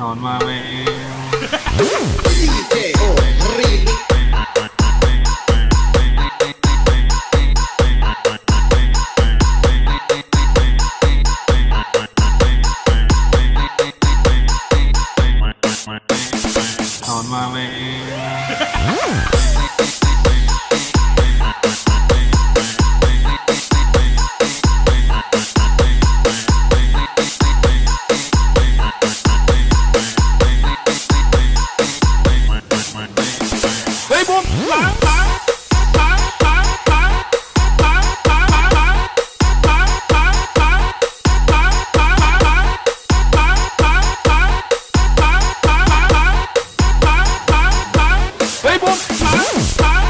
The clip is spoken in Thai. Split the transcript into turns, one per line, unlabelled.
นอนมาแล้วถอนมาแล้ว
มหลังหลังเฮ้ยบุ้มหลังหลัง